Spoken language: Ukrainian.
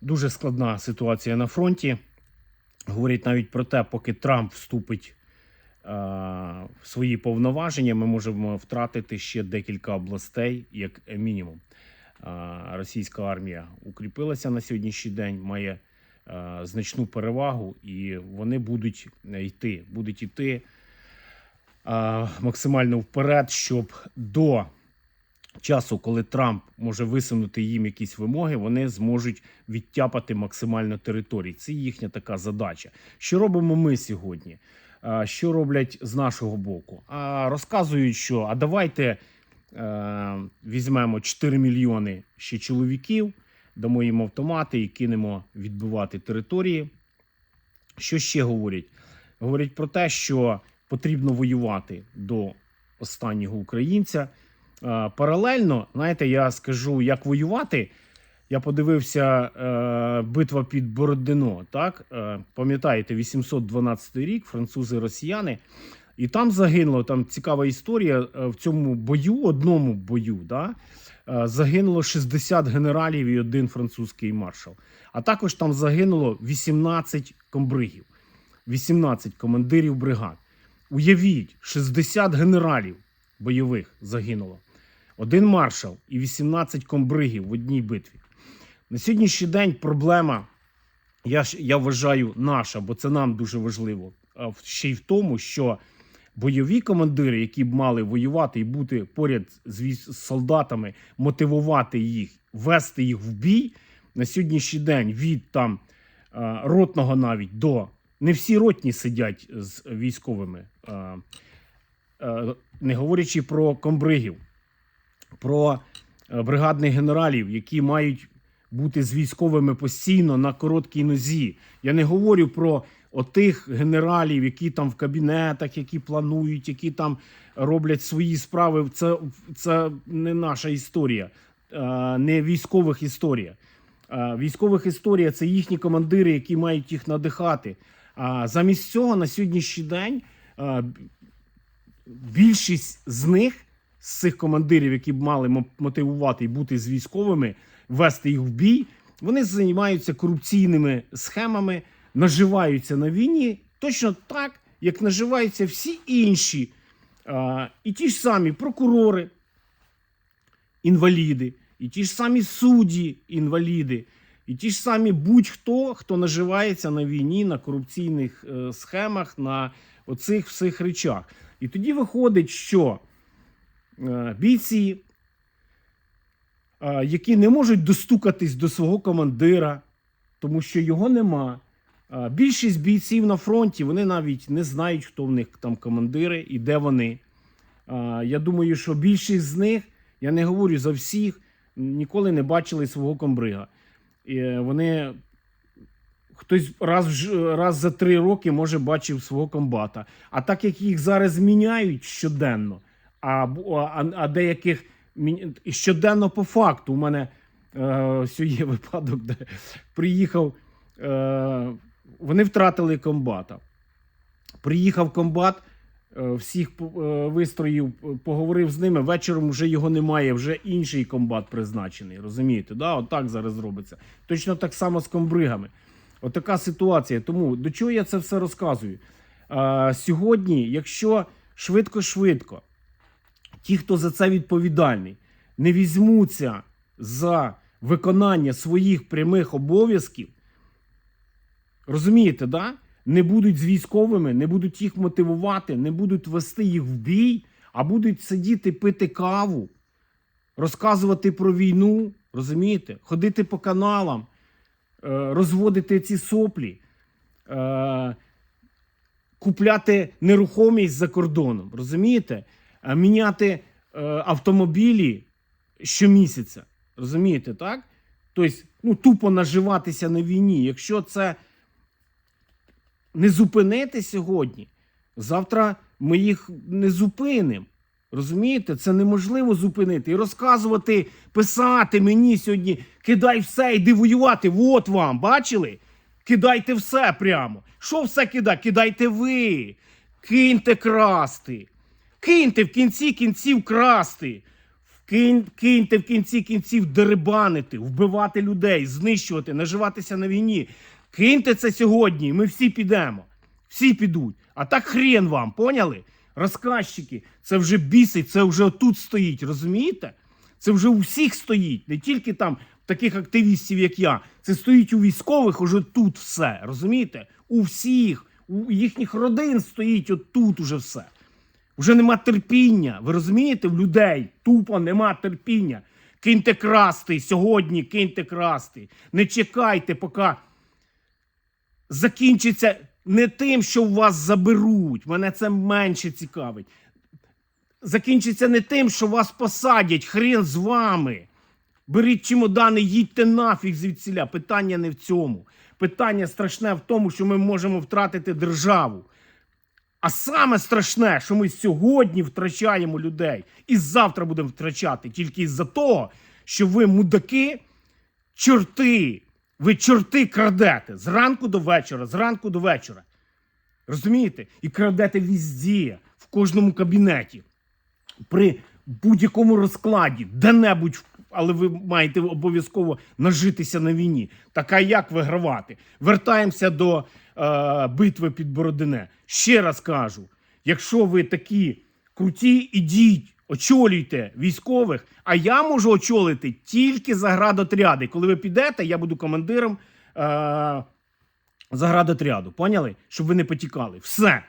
дуже складна ситуація на фронті. Говорять навіть про те, поки Трамп вступить е, в свої повноваження, ми можемо втратити ще декілька областей, як мінімум. Е, російська армія укріпилася на сьогоднішній день, має е, значну перевагу, і вони будуть йти, будуть йти е, максимально вперед, щоб до часу, коли Трамп може висунути їм якісь вимоги, вони зможуть відтяпати максимально територій. Це їхня така задача. Що робимо ми сьогодні? Що роблять з нашого боку? А розказують, що а давайте е, візьмемо 4 мільйони ще чоловіків, дамо їм автомати і кинемо відбивати території. Що ще говорять? Говорять про те, що потрібно воювати до останнього українця. Е, Паралельно, знаєте, я скажу, як воювати. Я подивився е, битва під Бородино. Так е, пам'ятаєте, 812 рік, французи, росіяни, і там загинуло. Там цікава історія. е, В цьому бою, одному бою, да, е, загинуло 60 генералів і один французький маршал. А також там загинуло 18 комбригів, 18 командирів бригад. Уявіть, 60 генералів бойових загинуло. Один маршал і 18 комбригів в одній битві. На сьогоднішній день проблема, я, я вважаю, наша, бо це нам дуже важливо. Ще й в тому, що бойові командири, які б мали воювати і бути поряд з, солдатами, мотивувати їх, вести їх в бій, на сьогоднішній день від там ротного навіть до не всі ротні сидять з військовими, не говорячи про комбригів, про е, бригадних генералів, які мають бути з військовими постійно на короткій нозі. Я не говорю про отих генералів, які там в кабінетах, які планують, які там роблять свої справи. Це, це не наша історія, е, не військових історія. Е, Військових історія це їхні командири, які мають їх надихати. А замість цього на сьогоднішній день більшість з них, з цих командирів, які б мали мотивувати і бути з військовими, вести їх в бій, вони займаються корупційними схемами, наживаються на війні точно так, як наживаються всі інші. А, і ті ж самі прокурори, інваліди, і ті ж самі судді, інваліди, і ті ж самі будь-хто, хто наживається на війні, на корупційних е, схемах, на оцих всіх речах. І тоді виходить, що бійці, е, які не можуть достукатись до свого командира, тому що його нема. е, Більшість бійців на фронті вони навіть не знають, хто в них там командири і де вони. Е, Я думаю, що більшість з них, я не говорю за всіх, ніколи не бачили свого комбрига. І е, вони хтось раз, раз за три роки може бачив свого комбата. А так як їх зараз зміняють щоденно, а, а, а деяких щоденно по факту, у мене е, є випадок, де приїхав, е, вони втратили комбата. Приїхав комбат, е, всіх е, вистроїв, поговорив з ними. Вечором вже його немає, вже інший комбат призначений. Розумієте? Да? От так зараз робиться. Точно так само з комбригами. От така ситуація. Тому до чого я це все розказую? А, сьогодні, якщо швидко-швидко, ті, хто за це відповідальний, не візьмуться за виконання своїх прямих обов'язків, розумієте, да? не будуть з військовими, не будуть їх мотивувати, не будуть вести їх в бій, а будуть сидіти пити каву, розказувати про війну, розумієте, ходити по каналам, е, розводити ці соплі, е, купляти нерухомість за кордоном, розумієте? Е, Міняти е, автомобілі щомісяця. Розумієте, так? Тобто, ну, тупо наживатися на війні. Якщо це не зупинити сьогодні, завтра ми їх не зупинимо. Розумієте, це неможливо зупинити. І розказувати, писати мені сьогодні, кидай все, йди воювати. От вам, бачили? Кидайте все прямо. Що все кидати? Кидайте ви. Киньте красти. Киньте в кінці кінців красти. Кинь, киньте в кінці кінців дерибанити, вбивати людей, знищувати, наживатися на війні. Киньте це сьогодні, ми всі підемо. Всі підуть. А так хрен вам, поняли? Розказчики, це вже бісить, це вже отут стоїть, розумієте? Це вже у всіх стоїть, не тільки там таких активістів, як я. Це стоїть у військових уже тут все. Розумієте? У всіх, у їхніх родин стоїть отут уже все. Вже нема терпіння. Ви розумієте? В людей тупо нема терпіння. Киньте красти сьогодні, киньте красти. Не чекайте, поки закінчиться не тим, що у вас заберуть. Мене це менше цікавить. Закінчиться не тим, що вас посадять. Хрен з вами. Беріть чемодани, їдьте нафіг звідсіля. Питання не в цьому. Питання страшне в тому, що ми можемо втратити державу. А саме страшне, що ми сьогодні втрачаємо людей і завтра будемо втрачати тільки із-за того, що ви мудаки, чорти, ви чорти крадете зранку до вечора, зранку до вечора. Розумієте? І крадете візді, в кожному кабінеті, при будь-якому розкладі, де-небудь, але ви маєте обов'язково нажитися на війні. Так а як вигравати? Вертаємося до е, битви під Бородине. Ще раз кажу: якщо ви такі круті, ідіть, очолюйте військових, а я можу очолити тільки заградотряди. Коли ви підете, я буду командиром. Е, заградотряду. Поняли? Щоб ви не потікали. Все.